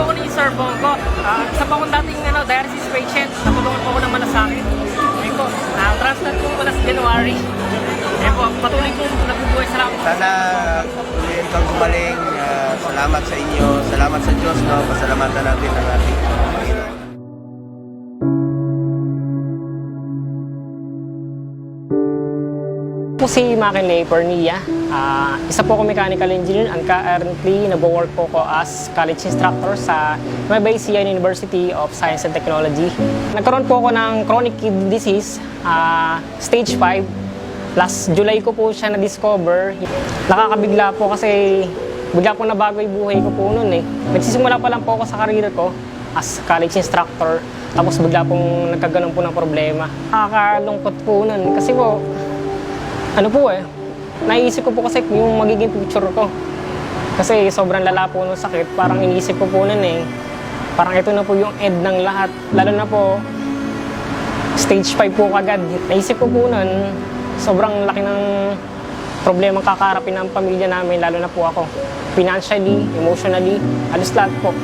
po ako ni Sir Bongo. Ah, isa po akong dating ano, dialysis patient. Natulungan po ako ng malasakit. Ayun po, ah, transplant po ko last January. Ayun po, patuloy po nabubuhay. Salamat. Sana tuloy kang gumaling. Ah, salamat sa inyo. Salamat sa Diyos. No? Pasalamatan natin ang ating po si Makinley Pernia. Ah, isa po ako mechanical engineer and currently nag-work po ko as college instructor sa Nueva University of Science and Technology. Nagkaroon po ako ng chronic kidney disease, ah, stage 5. Last July ko po siya na-discover. Nakakabigla po kasi bigla po nabago yung buhay ko po noon eh. Nagsisimula pa lang po ako sa karir ko as college instructor. Tapos bigla pong nagkaganon po ng problema. Nakakalungkot po nun kasi po ano po eh, naiisip ko po kasi yung magiging future ko. Kasi sobrang lala po ng sakit, parang iniisip ko po nun eh, parang ito na po yung end ng lahat. Lalo na po, stage 5 po kagad. Naisip ko po nun, sobrang laki ng problema kakaharapin ng pamilya namin, lalo na po ako. Financially, emotionally, alos lahat po.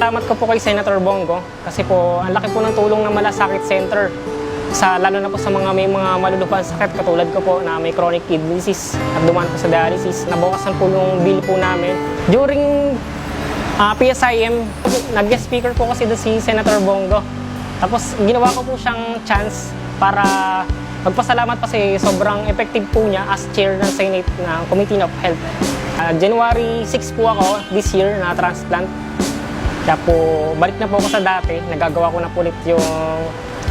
Salamat ko po kay Senator Bongo kasi po ang laki po ng tulong ng Malasakit Center sa lalo na po sa mga may mga malulupang sakit katulad ko po na may chronic kidney disease at dumaan po sa dialysis. Nabawasan po yung bill po namin. During ah, PSIM, nag-guest speaker po kasi si Senator Bongo. Tapos ginawa ko po siyang chance para magpasalamat pa kasi sobrang effective po niya as chair ng Senate ng Committee of Health. Ah, January 6 po ako this year na transplant. Kaya po, balik na po ako sa dati. Nagagawa ko na po ulit yung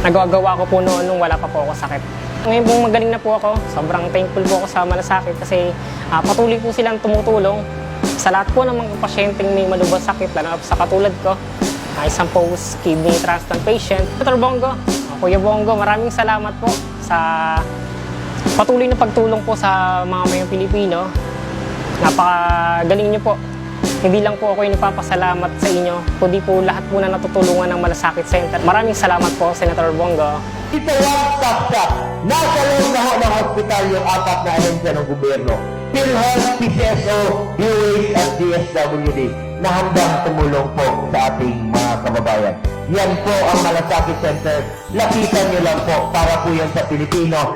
nagagawa ko po noon nung wala pa po ako sakit. Ngayon po magaling na po ako. Sobrang thankful po ako sa malasakit kasi ah, patuloy po silang tumutulong sa lahat po ng mga pasyenteng may malubhang sakit, lalo sa katulad ko, ah, isang post-kidney transplant patient. Dr. Bongo, ah, Kuya Bongo, maraming salamat po sa patuloy na pagtulong po sa mga mayang Pilipino. Napakagaling niyo po. Hindi lang po ako yung nagpapasalamat sa inyo, kundi po lahat po na natutulungan ng Malasakit Center. Maraming salamat po, Senator Bongo. Stop shop. Nasa na ho ng hospital yung apat na ahensya ng gobyerno. PhilHealth, PCSO, UH at DSWD na handang tumulong po sa ating mga kababayan. Yan po ang Malasakit Center. Lapitan niyo lang po para po yan sa Pilipino.